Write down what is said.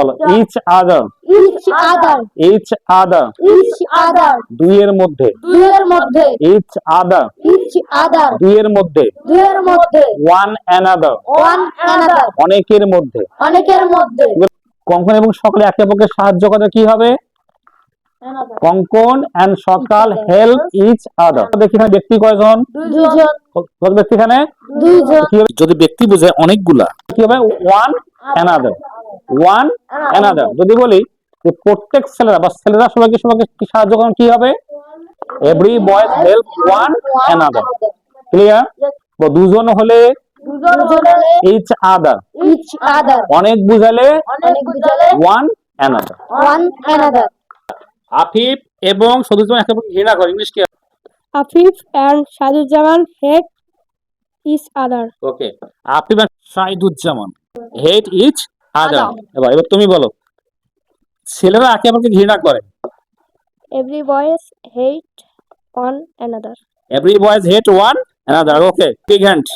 বলো each other each other, each other each other, দুইয়ের মধ্যে। দুইয়ের মধ্যে, ইচ আদার each other, দুইয়ের মধ্যে। দুইয়ের মধ্যে, ওয়ান অ্যানাদার one another, অনেকের মধ্যে। অনেকের মধ্যে, কঙ্কন এবং সকলে একে অপরকে সাহায্য করে কি হবে? কঙ্কন এন্ড সকাল হেল্প ইচ আদার দেখি এখানে ব্যক্তি কয়জন? দুইজন, কত ব্যক্তি এখানে? দুইজন, যদি ব্যক্তি বুঝে অনেকগুলা কি হবে? ওয়ান অ্যানাদার ওয়ান অ্যানাদার যদি বলি যে প্রত্যেক ছেলেরা বা ছেলেরা সবাইকে সবাইকে কি সাহায্য করেন কি হবে? Every boys help one another clear দুজন হলে দুজন হলে ইচ আদার each other, অনেক বুঝালে অনেক বুঝালে one another one another. Afif এবং সদুজ্জামান একে অপরকে ঘৃণা করে। ইংলিশ কি? Afif and Shadujjaman hate each other. Okay Afif R Shahiduzzaman hate each other এবার এবার তুমি বলো। ছেলেরা আকে আমাকে ঘৃণা করে। Every boys hate one another every boys hate one another okay hand